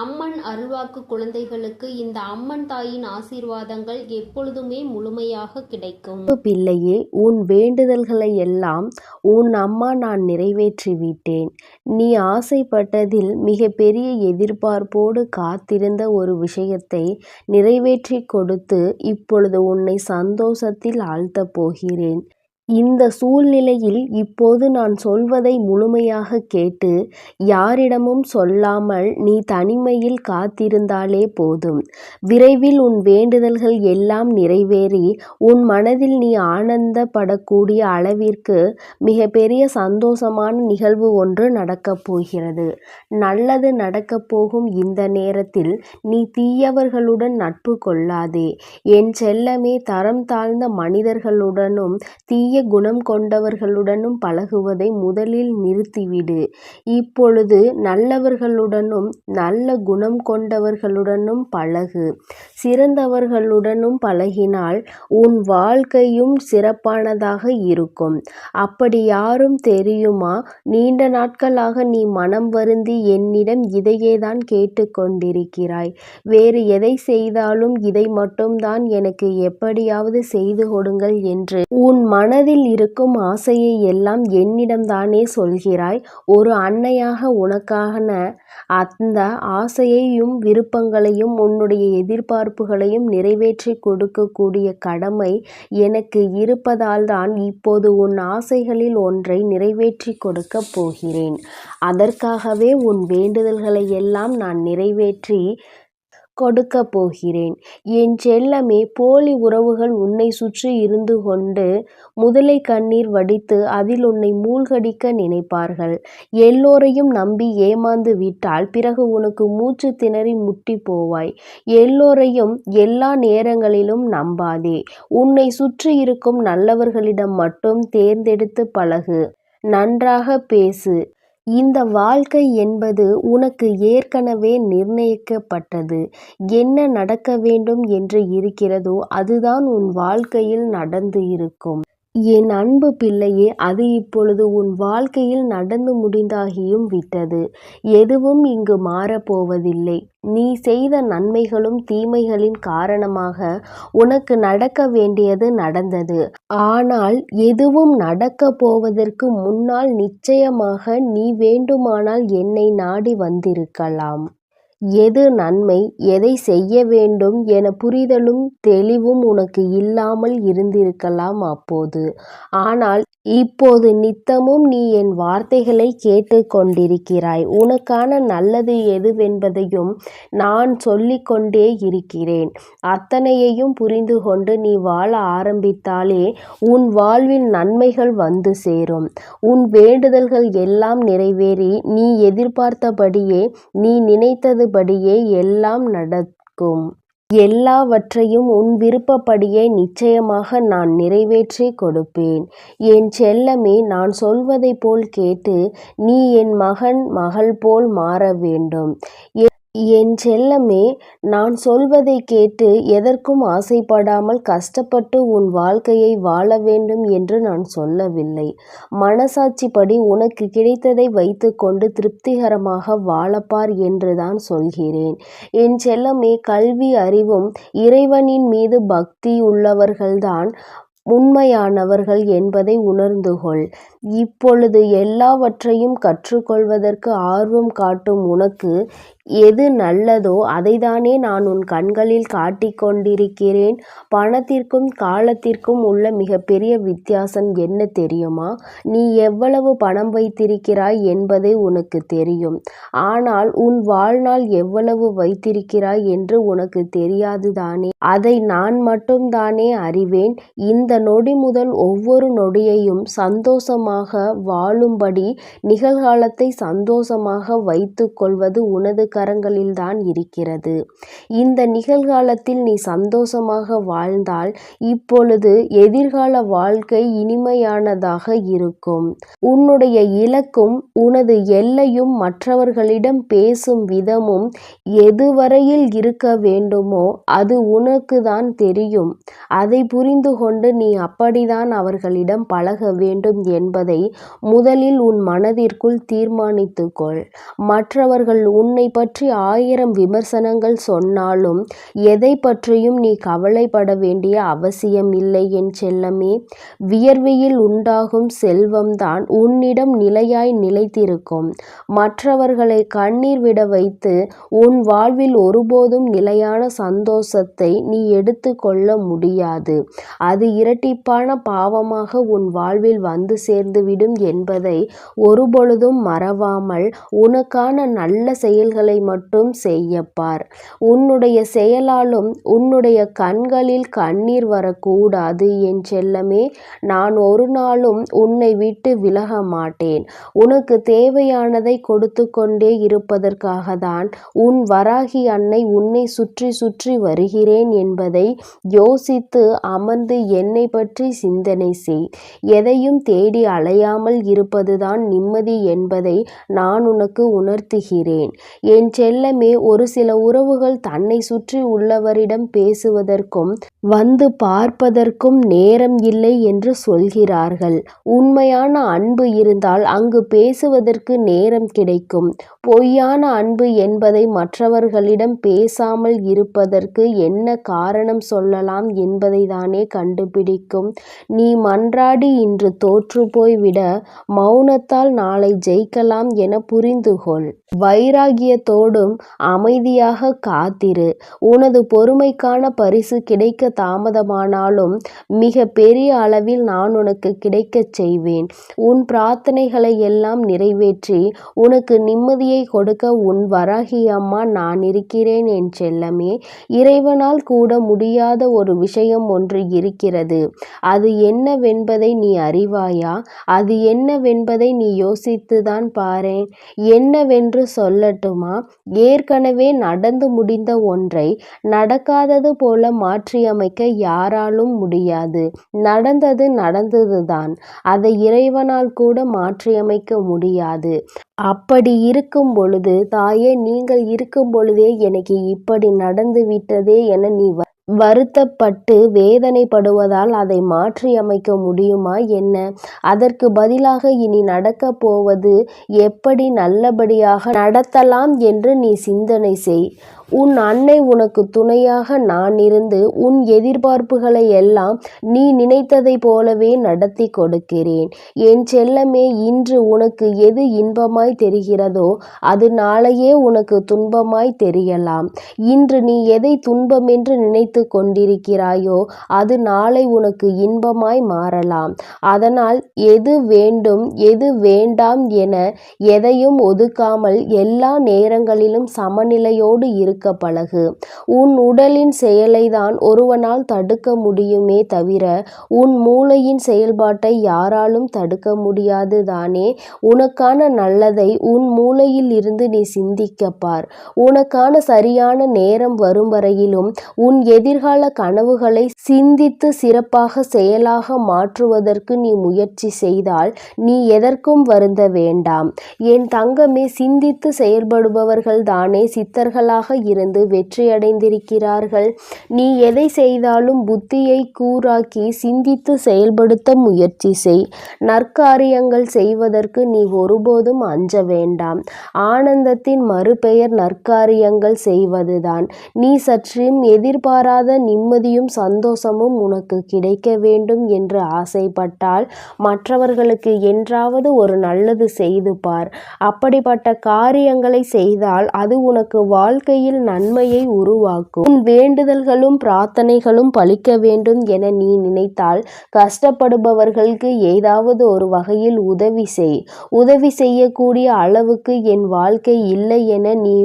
அம்மன் அருள்வாக்கு குழந்தைகளுக்கு இந்த அம்மன் தாயின் ஆசீர்வாதங்கள் எப்பொழுதுமே முழுமையாக கிடைக்கும். பிள்ளையே உன் வேண்டுதல்களை எல்லாம் உன் அம்மா நான் நிறைவேற்றி விட்டேன். நீ ஆசைப்பட்டதில் மிக பெரிய எதிர்பார்ப்போடு காத்திருந்த ஒரு விஷயத்தை நிறைவேற்றி கொடுத்து இப்பொழுது உன்னை சந்தோஷத்தில் ஆழ்த்தப் போகிறேன். இந்த சூழ்நிலையில் இப்போது நான் சொல்வதை முழுமையாக கேட்டு யாரிடமும் சொல்லாமல் நீ தனிமையில் காத்திருந்தாலே போதும். விரைவில் உன் வேண்டுதல்கள் எல்லாம் நிறைவேறி உன் மனதில் நீ ஆனந்தப்படக்கூடிய அளவிற்கு மிகப்பெரிய சந்தோஷமான நிகழ்வு ஒன்று நடக்கப் போகிறது. நல்லது நடக்கப் போகும் இந்த நேரத்தில் நீ தீயவர்களுடன் நட்பு கொள்ளாதே. என் செல்லமே தரம் தாழ்ந்த மனிதர்களுடனும் தீய தீய குணம் கொண்டவர்களுடனும் பழகுவதை முதலில் நிறுத்திவிடு. இப்பொழுது நல்லவர்களுடனும் நல்ல குணம் கொண்டவர்களுடனும் பழகு. சிறந்தவர்களுடனும் பழகினால் உன் வாழ்க்கையும் சிறப்பானதாக இருக்கும். அப்படி யாரும் தெரியுமா? நீண்ட நாட்களாக நீ மனம் வருந்தி என்னிடம் இதையேதான் கேட்டுக்கொண்டிருக்கிறாய். வேறு எதை செய்தாலும் இதை மட்டும்தான் எனக்கு எப்படியாவது செய்து கொடுங்கள் என்று உன் மன மனதில் இருக்கும் ஆசையை எல்லாம் என்னிடம்தானே சொல்கிறாய்? ஒரு அன்னையாக உனக்கான அந்த ஆசையையும் விருப்பங்களையும் உன்னுடைய எதிர்பார்ப்புகளையும் நிறைவேற்றி கொடுக்கக்கூடிய கடமை எனக்கு இருப்பதால் தான் இப்போது உன் ஆசைகளில் ஒன்றை நிறைவேற்றி கொடுக்கப் போகிறேன். அதற்காகவே உன் வேண்டுதல்களை எல்லாம் நான் நிறைவேற்றி கொடுக்கப் போகிறேன் என் செல்லமே போலி உறவுகள் உன்னை சுற்றி இருந்து கொண்டு முதலை கண்ணீர் வடித்து அதில் உன்னை மூழ்கடிக்க நினைப்பார்கள். எல்லோரையும் நம்பி ஏமாந்து விட்டால் பிறகு உனக்கு மூச்சு திணறி முட்டி போவாய். எல்லோரையும் எல்லா நேரங்களிலும் நம்பாதே. உன்னை சுற்றி இருக்கும் நல்லவர்களிடம் மட்டும் தேர்ந்தெடுத்து பழகு. நன்றாக பேசு. இந்த வாழ்க்கை என்பது உனக்கு ஏற்கனவே நிர்ணயிக்கப்பட்டது. என்ன நடக்க வேண்டும் என்று இருக்கிறதோ அதுதான் உன் வாழ்க்கையில் நடந்து இருக்கும். என் அன்பு பிள்ளையே அது இப்பொழுது உன் வாழ்க்கையில் நடந்து முடிந்தாகியும் விட்டது. எதுவும் இங்கு மாறப்போவதில்லை நீ செய்த நன்மைகளும் தீமைகளின் காரணமாக உனக்கு நடக்க வேண்டியது நடந்தது. ஆனால் எதுவும் நடக்க போவதற்கு முன்னால் நிச்சயமாக நீ வேண்டுமானால் என்னை நாடி வந்திருக்கலாம். எது நன்மை எதை செய்ய வேண்டும் என புரிதலும் தெளிவும் உனக்கு இல்லாமல் இருந்திருக்கலாம் அப்போது. ஆனால் இப்போது நித்தமும் நீ என் வார்த்தைகளை கேட்டு கொண்டிருக்கிறாய். உனக்கான நல்லது எதுவென்பதையும் நான் சொல்லிக்கொண்டே இருக்கிறேன். அத்தனையையும் புரிந்து கொண்டு நீ வாழ ஆரம்பித்தாலே உன் வாழ்வில் நன்மைகள் வந்து சேரும். உன் வேண்டுதல்கள் எல்லாம் நிறைவேறி நீ எதிர்பார்த்தபடியே நீ நினைத்தது நினைத்ததுபடியே எல்லாம் நடக்கும். எல்லாவற்றையும் உன் விருப்பப்படியே நிச்சயமாக நான் நிறைவேற்றி கொடுப்பேன். என் செல்லமே நான் சொல்வதை போல் கேட்டு நீ என் மகன் மகள் போல் மாற வேண்டும். என் செல்லமே நான் சொல்வதை கேட்டு எதற்கும் ஆசைப்படாமல் கஷ்டப்பட்டு உன் வாழ்க்கையை வாழ வேண்டும் என்று நான் சொல்லவில்லை. மனசாட்சிப்படி உனக்கு கிடைத்ததை வைத்துக்கொண்டு திருப்திகரமாக வாழப்பார் என்று தான் சொல்கிறேன். என் செல்லமே கல்வி அறிவும் இறைவனின் மீது பக்தி உள்ளவர்கள்தான் உண்மையானவர்கள் என்பதை உணர்ந்துகொள் இப்பொழுது எல்லாவற்றையும் கற்றுக்கொள்வதற்கு ஆர்வம் காட்டும் உனக்கு எது நல்லதோ அதைதானே நான் உன் கண்களில் காட்டிக் கொண்டிருக்கிறேன் பணத்திற்கும் காலத்திற்கும் உள்ள மிகப்பெரிய வித்தியாசம் என்ன தெரியுமா? நீ எவ்வளவு பணம் வைத்திருக்கிறாய் என்பதே உனக்கு தெரியும். ஆனால் உன் வாழ்நாள் எவ்வளவு வைத்திருக்கிறாய் என்று உனக்கு தெரியாது தானே? அதை நான் மட்டும் தானே அறிவேன். இந்த நொடி முதல் ஒவ்வொரு நொடியையும் சந்தோஷமாக சந்தோஷமாக வாழும்படி நிகழ்காலத்தை சந்தோஷமாக வைத்துக் கொள்வது உனது கரங்களில்தான் இருக்கிறது. இந்த நிகழ்காலத்தில் நீ சந்தோஷமாக வாழ்ந்தால் இப்பொழுது எதிர்கால வாழ்க்கை இனிமையானதாக இருக்கும். உன்னுடைய இலக்கும் உனது எல்லையும் மற்றவர்களிடம் பேசும் விதமும் எதுவரையில் இருக்க வேண்டுமோ அது உனக்கு தான் தெரியும். அதை புரிந்து கொண்டு நீ அப்படிதான் அவர்களிடம் பழக வேண்டும் என்பது முதலில் உன் மனதிற்குள் தீர்மானித்துக்கொள். மற்றவர்கள் உன்னை பற்றி ஆயிரம் விமர்சனங்கள் சொன்னாலும் எதை பற்றியும் நீ கவலைப்பட வேண்டிய அவசியம் இல்லை என் செல்லமே. வியர்வையில் உண்டாகும் செல்வம்தான் உன்னிடம் நிலையாய் நிலைத்திருக்கும். மற்றவர்களை கண்ணீர் விட வைத்து உன் வாழ்வில் ஒருபோதும் நிலையான சந்தோஷத்தை நீ எடுத்து கொள்ள முடியாது. அது இரட்டிப்பான பாவமாக உன் வாழ்வில் வந்து சேர்ந்துவிடும் என்பதை ஒருபொழுதும் மறவாமல் உனக்கான நல்ல செயல்களை மட்டும் செய்யப்பார். உன்னுடைய செயலாலும் உன்னுடைய கண்களில் கண்ணீர் வரக்கூடாது என் செல்லமே நான் ஒரு நாளும் உன்னை விட்டு விலக மாட்டேன். உனக்கு தேவையானதை கொடுத்து கொண்டே இருப்பதற்காக தான் உன் வராகி அன்னை உன்னை சுற்றி சுற்றி வருகிறேன் என்பதை யோசித்து அமர்ந்து என்னை பற்றி சிந்தனை செய். எதையும் தேடி அலையாமல் இருப்பதுதான் நிம்மதி என்பதை நான் உனக்கு உணர்த்துகிறேன். என் செல்லமே ஒரு சில உறவுகள் தன்னை சுற்றி உள்ளவரிடம் பேசுவதற்கும் வந்து பார்ப்பதற்கும் நேரம் இல்லை என்று சொல்கிறார்கள். உண்மையான அன்பு இருந்தால் அங்கு பேசுவதற்கு நேரம் கிடைக்கும். பொய்யான அன்பு என்பதை மற்றவர்களிடம் பேசாமல் இருப்பதற்கு என்ன காரணம் சொல்லலாம் என்பதை தானே கண்டுபிடிக்கும். நீ மன்றாடி இன்று தோற்றுபோ விட மௌனத்தால் நாளை ஜெயிக்கலாம் என புரிந்துகொள். வைராகியத்தோடும் அமைதியாக காத்திரு. உனது பொறுமைக்கான பரிசு கிடைக்க தாமதமானாலும் மிக பெரிய அளவில் நான் உனக்கு கிடைக்கச் செய்வேன். உன் பிரார்த்தனைகளை எல்லாம் நிறைவேற்றி உனக்கு நிம்மதியை கொடுக்க உன் வராகி அம்மா நான் இருக்கிறேன் என் செல்லமே. இறைவனால் கூட முடியாத ஒரு விஷயம் ஒன்று இருக்கிறது. அது என்னவென்பதை நீ அறிவாயா? அது என்னவென்பதை நீ யோசித்துதான் பாரேன். என்னவென்று சொல்லட்டுமா? ஏற்கனவே நடந்து முடிந்த ஒன்றை நடக்காதது போல மாற்றியமைக்க யாராலும் முடியாது. நடந்தது நடந்ததுதான். அதை இறைவனால் கூட மாற்றியமைக்க முடியாது. அப்படி இருக்கும் பொழுது தாயே நீங்கள் இருக்கும் பொழுதே எனக்கு இப்படி நடந்து விட்டதே என நீ வ- வருத்தப்பட்டு வேதனைப்படுவதால் அதை மாற்றியமைக்க முடியுமா என்ன? அதற்கு பதிலாக இனி நடக்கப் போவது எப்படி நல்லபடியாக நடத்தலாம் என்று நீ சிந்தனை செய். உன் அன்னை உனக்கு துணையாக நான் இருந்து உன் எதிர்பார்ப்புகளை எல்லாம் நீ நினைத்ததை போலவே நடத்தி கொடுக்கிறேன். என் செல்லமே இன்று உனக்கு எது இன்பமாய் தெரிகிறதோ அது நாளையே உனக்கு துன்பமாய் தெரியலாம். இன்று நீ எதை துன்பமென்று நினைத்து கொண்டிருக்கிறாயோ அது நாளை உனக்கு இன்பமாய் மாறலாம். அதனால் எது வேண்டும் எது வேண்டாம் என எதையும் ஒதுக்காமல் எல்லா நேரங்களிலும் சமநிலையோடு இருக்க பழகு. உன் உடலின் செயலை தான் ஒருவனால் தடுக்க முடியுமே தவிர உன் மூளையின் செயல்பாட்டை யாராலும் தடுக்க முடியாது தானே? உனக்கான நல்லதை உன் மூளையில் இருந்து நீ சிந்திக்கப்பார் உனக்கான சரியான நேரம் வரும் வரையிலும் உன் எதிர்கால கனவுகளை சிந்தித்து சிறப்பாக செயலாக மாற்றுவதற்கு நீ முயற்சி செய்தால் நீ எதற்கும் வருந்த வேண்டாம். என் தங்கமே சிந்தித்து செயல்படுபவர்கள் தானே சித்தர்களாக இருந்து வெற்றியடைந்திருக்கிறார்கள். நீ எதை செய்தாலும் புத்தியை கூறாக்கி சிந்தித்து செயல்படுத்த முயற்சி செய். நற்காரியங்கள் செய்வதற்கு நீ ஒருபோதும் அஞ்ச வேண்டாம். ஆனந்தத்தின் மறுபெயர் நற்காரியங்கள் செய்வதுதான். நீ சற்றும் எதிர்பாராத நிம்மதியும் சந்தோஷமும் உனக்கு கிடைக்க வேண்டும் என்று ஆசைப்பட்டால் மற்றவர்களுக்கு என்றாவது ஒரு நல்லது செய்து பார். அப்படிப்பட்ட காரியங்களை செய்தால் அது உனக்கு வாழ்க்கையில் வாழ்க்கையில் நன்மையை உருவாக்கும். உன் வேண்டுதல்களும் பிரார்த்தனைகளும் பலிக்க வேண்டும் என நீ நினைத்தால் கஷ்டப்படுபவர்களுக்கு ஏதாவது ஒரு வகையில் உதவி செய். உதவி செய்யக்கூடிய அளவுக்கு என் வாழ்க்கை இல்லை என நீ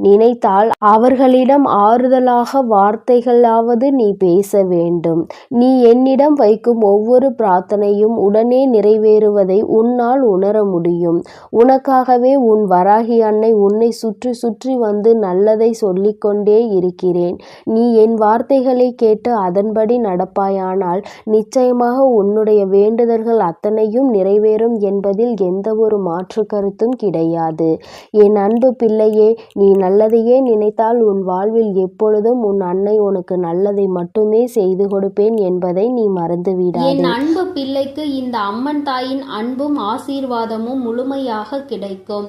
நினைத்தால் அவர்களிடம் ஆறுதலாக வார்த்தைகளாவது நீ பேச வேண்டும். நீ என்னிடம் வைக்கும் ஒவ்வொரு பிரார்த்தனையும் உடனே நிறைவேறுவதை உன்னால் உணர முடியும். உனக்காகவே உன் வராகி அன்னை உன்னை சுற்றி சுற்றி வந்து நல்லதை சொல்லிக்கொண்டே இருக்கிறேன். நீ என் வார்த்தைகளை கேட்டு அதன்படி நடப்பாயானால் நிச்சயமாக உன்னுடைய வேண்டுதல்கள் அத்தனையும் நிறைவேறும் என்பதில் எந்த ஒரு மாற்று கருத்தும் கிடையாது. என் அன்பு பிள்ளையே நீ நல்லதையே நினைத்தால் உன் வாழ்வில் எப்பொழுதும் உன் அன்னை உனக்கு நல்லதை மட்டுமே செய்து கொடுப்பேன் என்பதை நீ மறந்துவிடாது. என் அன்பு பிள்ளைக்கு இந்த அம்மன் தாயின் அன்பும் ஆசீர்வாதமும் முழுமையாக கிடைக்கும்.